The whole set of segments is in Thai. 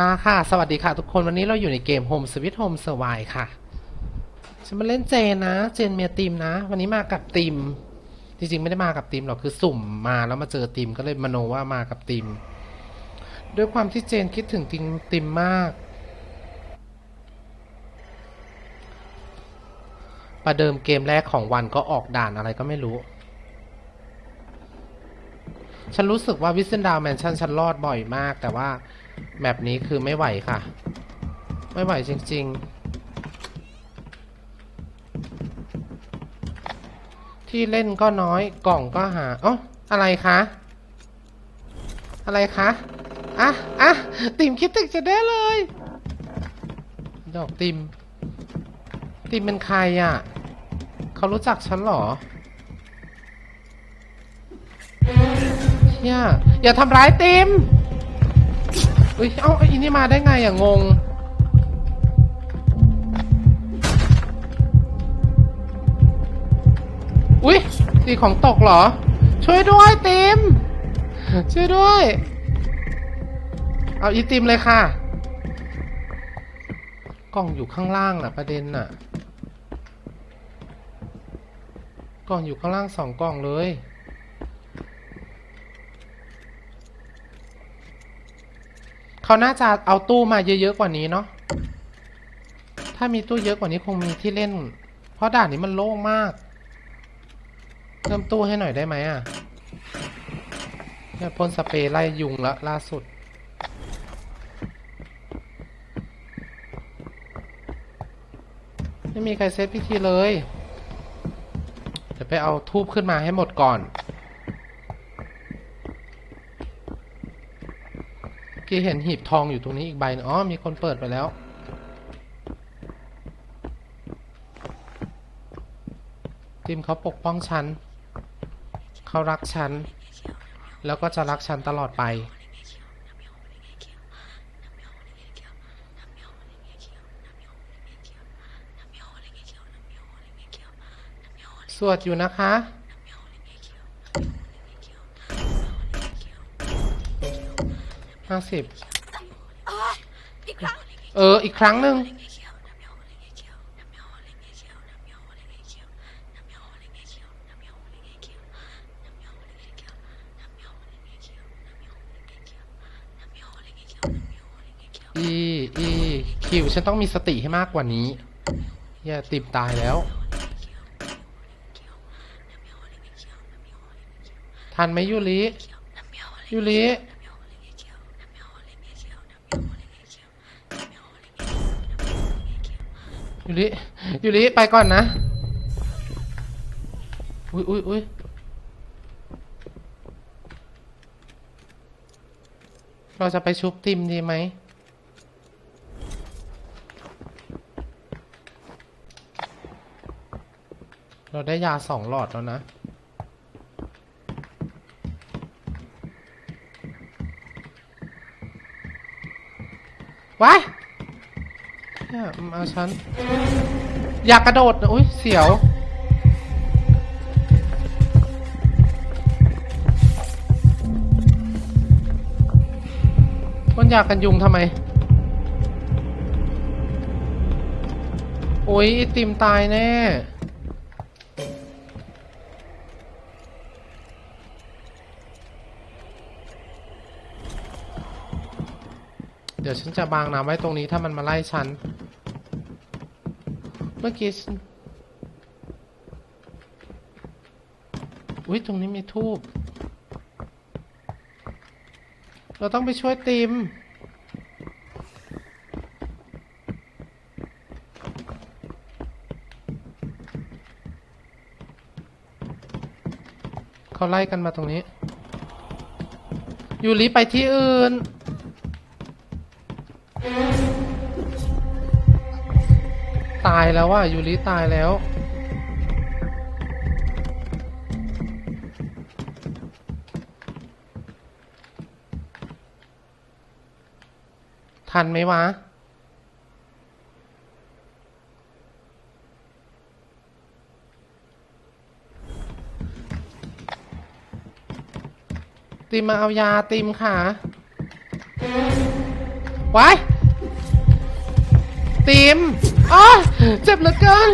มาค่ะ สวัสดีค่ะ ทุกคนวันนี้เราอยู่ในเกม Home Sweet Home s u r v i v ค่ะ ฉันมาเล่นเจนนะ เจนเมียตีมนะ วันนี้มากับตีม จริงๆ ไม่ได้มากับตีมหรอก คือสุ่มมาแล้วมาเจอตีมก็เลยมโนว่ามากับตีม ด้วยความที่เจนคิดถึงตีมตีมมาก ประเดิมเกมแรกของวันก็ออกด่านอะไรก็ไม่รู้ ฉันรู้สึกว่าวิสเซนดาวแมนชั่นฉันรอดบ่อยมาก แต่ว่าแมปนี้คือไม่ไหวค่ะ ไม่ไหวจริง ๆ ที่เล่นก็น้อยกล่องก็หาอ๋ออะไรคะอะไรคะอะอะติมคิดถึงจะได้เลย ดอกติม ติมเป็นใครอะ เขารู้จักฉันหรอ เนี่ยอย่าทำร้ายติมเอ้ยเอ้าอ้นี่มาได้ไงอะงง อุ๊ยตีของตกเหรอ ช่วยด้วยติมช่วยด้วย เอาอีติมเลยค่ะ กล่องอยู่ข้างล่างน่ะประเด็นน่ะ กล่องอยู่ข้างล่างสองกล่องเลย เขาน่าจะเอาตู้มาเยอะๆกว่านี้เนาะ ถ้ามีตู้เยอะกว่านี้คงมีที่เล่น เพราะด่านนี้มันโล่งมาก เพิ่มตู้ให้หน่อยได้ไหมอะเนี่ยพ่นสเปรย์ไล่ยุงละล่าสุด ไม่มีใครเซตพิธีเลย เดี๋ยวไปเอาทูบขึ้นมาให้หมดก่อน เมื่ อกี้เห็นหีบทองอยู่ตรงนี้อีกใบหนึงอ๋อ มีคนเปิดไปแล้วทีมเขาปกป้องฉัน เขารักฉัน แล้วก็จะรักฉันตลอดไป สวดอยู่นะคะ ห้าสิบอีกครั้งเออ อีกครั้งหนึ่งอีอีคิวฉันต้องมีสติให้มากกว่านี้ อย่าติมตายแล้ว ทันไหมยูริยูริ ยูริยูริไปก่อนนะ อุ้ยอุ้ยอุ้ยเราจะไปชุบติมดีไหม เราได้ยาสองหลอดแล้วนะ ว้ายี่ยมาเอาฉัน อยากกระโดดนะอุ้ยเสียว มันอยากกันยุงทำไม โอ้ยไอติมตายแน่ เดี๋ยวฉันจะบางน้ำไว้ตรงนี้ถ้ามันมาไล่ฉัน เมื่อกี้ฉันอุ้ยตรงนี้มีทูบเราต้องไปช่วยติม เขาไล่กันมาตรงนี้ อยูริไปที่อื่นายแล้วว่ายูริตายแล้ว ทันไหมวะ ติมมาเอายาติมค่ะ ไว้ ติม อ๋อเจ็บเหลือเกิน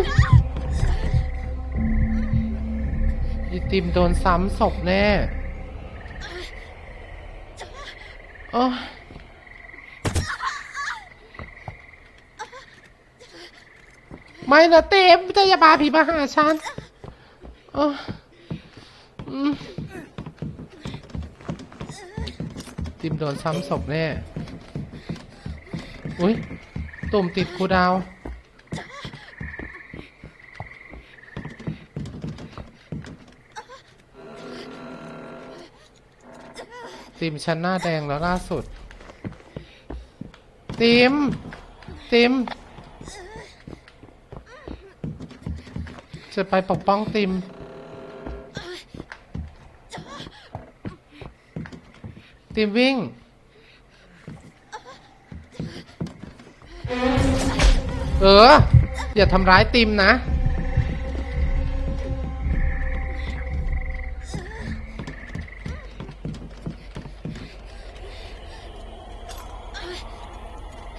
ยีติมโดนซ้ำศพแน่โอ้ไม่นะเต็มจะยาบาผีมาหาฉันโอ้อืมติมโดนซ้ำศพแน่ อุ้ยตุ่มติดคูดาว ติมชั้นหน้าแดงแล้วล่าสุด ติม ติม จะไปปกป้องติม ติมวิ่ง เออ อย่าทำร้ายติมนะ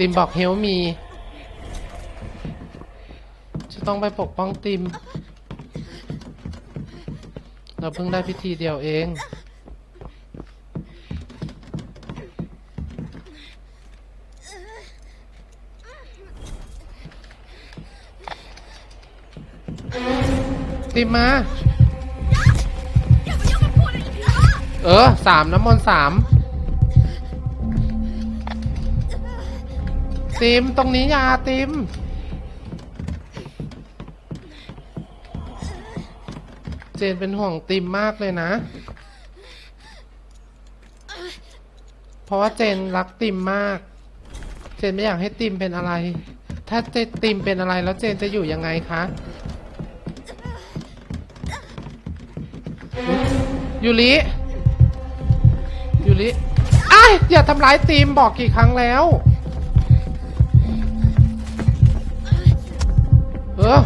ติมบอกเฮลมี จะต้องไปปกป้องติม เราเพิ่งได้พิธีเดียวเองติมมา เออสามน้ำมนต์สาม ติมตรงนี้ยาติม เจนเป็นห่วงติมมากเลยนะ เพราะว่าเจนรักติมมาก เจนไม่อยากให้ติมเป็นอะไร ถ้าเจนติมเป็นอะไรแล้วเจนจะอยู่ยังไงคะอยยูริยูริอ้ายอย่าทำร้ายติมบอกกี่ครั้งแล้ว ออ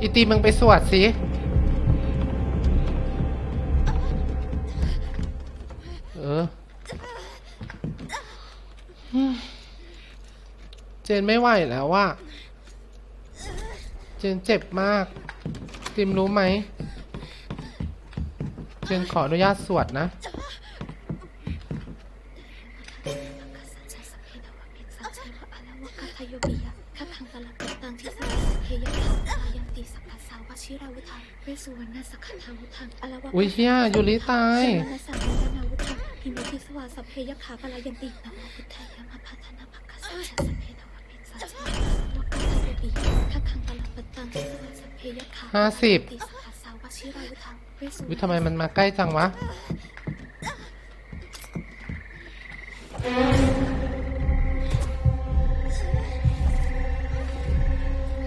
อีตีมึงไปสวดสิเออเจนไม่ไหวแล้วว่าเจนเจ็บมาก ติมรู้ไหม เจนขออนุญาตสวดนะ อุ้ยเฮียยูริตายหิมิทิสวาสัพเพยขาปลายันตินะโมพุทธายะมาพัฒนาภักคะสัจจะสัพเพนวมิสัจจะวกัตตปิทักขังปลาปตังทิสวาสัพเพยขาห้าสิบ ติสัพพะสาวชิราวุธังเวสุวิทำไมมันมาใกล้จังวะ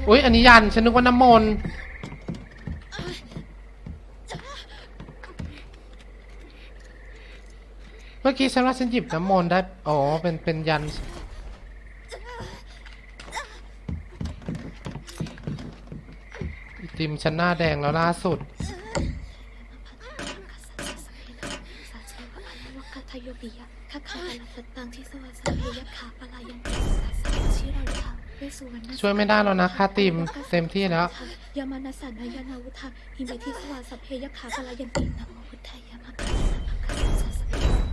อุ้ยอันนี้ยัน ฉันนึกว่าน้ำมนต์เมื่อกี้ฉันว่าฉันหยิบน้ำมนต์ได้ อ๋อ เป็น เป็นยัน ติมฉันหน้าแดงแล้วล่าสุด ช่วยไม่ได้แล้วนะคะติมเต็มที่แล้ว ยามานัสสานายานาวุธังหิมิทิสวาสัพเพยขาปลายันตินะโมพุทธายะมาพัฒนาภักคะ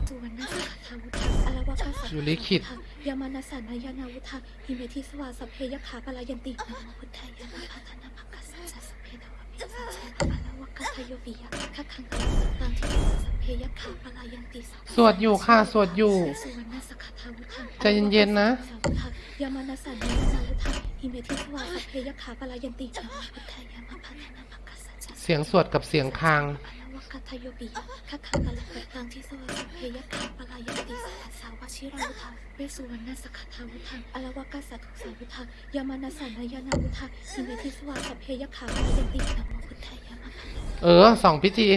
เพสุวรรณสักขาวุธังอลาวกัสสะอยู่ลิขิต ยามานัสสานายานาวุธังหิมิทิสวาสัพเพยขาปลายันตินะโมพุทธายะมาพัฒนาภักคะสัจจะสัพเพนวมิสัจเจวะอลาวกัสสะโยปิยะทักขังปลาปตังทิสวาสัพเพยขาปลายันติสัพพะสวดอยู่ค่ะสวดอยู่ สุวรรณสักขาวุธังใจเย็นๆนะยามานัสสานายานาวุธังหิมิทิสวาสัพเพยขาปลายันตินะโมพุทธายะมาพัฒนาภักคะสัจจะเสียงสวดกับเสียงคาง อ ลาวกัตโยปิคัคคังปะละปะตังที่สวาสเพยะขาปะลายติสัสาวชิราวุธังเวสุวรรณสักขทาวุธังอลาวกัสสะทุสาวุธังยามานัสสานายานาวุธังหิเมทิสวาสเพยะขาปลายตินะโมพุทธายะมะพันเออสองพิธี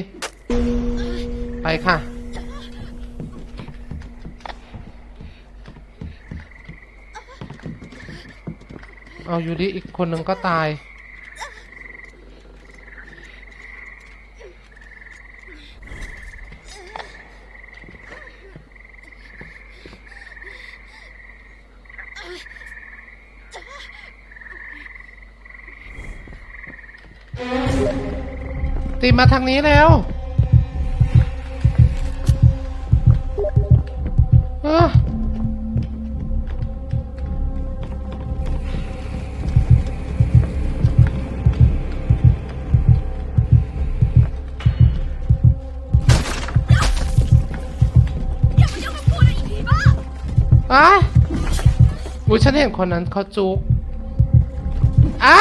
ไปค่ะเอาอยูริอีกคนหนึ่งก็ตาย ตีมาทางนี้แล้วเอออย่ามายุ่งกับกูนะอีผีบ้าอะอุ้ยฉันเห็นคนนั้นเขาจุกอะ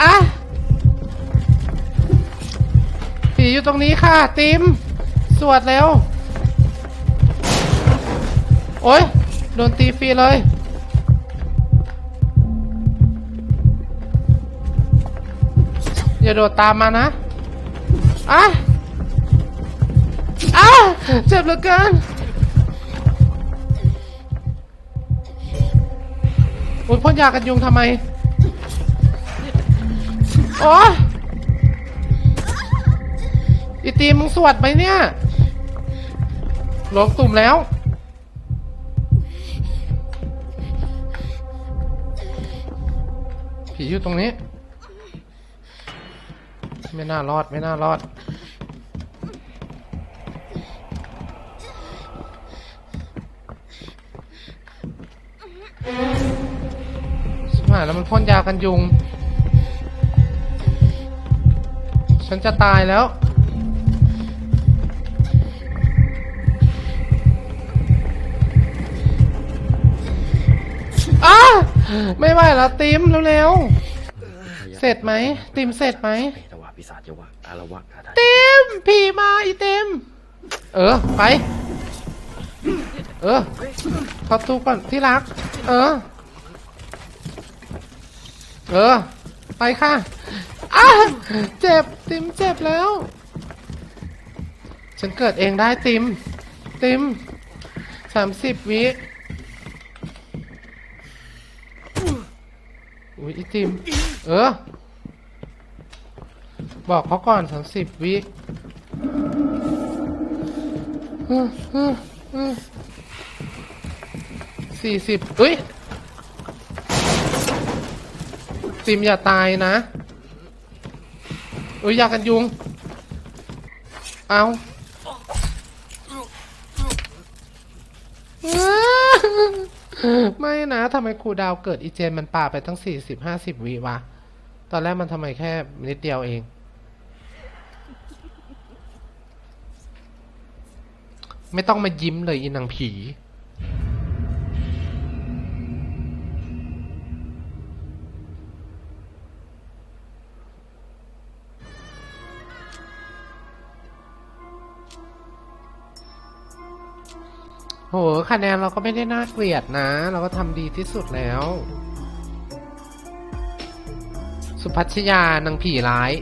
อะผีอยู่ตรงนี้ค่ะ ติม สวดแล้วโอ๊ยโดนตีฟรีเลยอย่าโดดตามมานะอะอะเจ็บเหลือเกินโอ้ยพ่นยากันยุงทำไม โอ้อีตีมึงสวดไหมเนี่ยลงตุ่มแล้ว ผีอยู่ตรงนี้ ไม่น่ารอด ไม่น่ารอดชิบหายแล้วมันพ่นยากันยุง ฉันจะตายแล้ว อ้า ไม่ไหวแล้วติมเร็วๆ เสร็จไหม ติมเสร็จไหมเอตวะพิศาจยวะอารวะคาถาติมผีมาอีต็มเออ ไป เออเข้าตู้ก่อนที่รัก เออ เออ ไปค่ะ อ้าเจ็บติมเจ็บแล้ว ฉันเกิดเองได้ติม ติมสามสิบวิอุ้ยอีติม เออ บอกเขาก่อนสามสิบวิสี่สิบอุ้ย ติมอย่าตายนะ อุ้ยยากันยุง เอาไม่นะทำไมครูดาวเกิดอีเจนมันป่าไปตั้งสี่สิบห้าสิบวิวะ ตอนแรกมันทำไมแค่นิดเดียวเอง ไม่ต้องมายิ้มเลยอีนางผี โหคะแนนเราก็ไม่ได้น่าเกลียดนะ เราก็ทำดีที่สุดแล้ว สุพัชยานางผีร้าย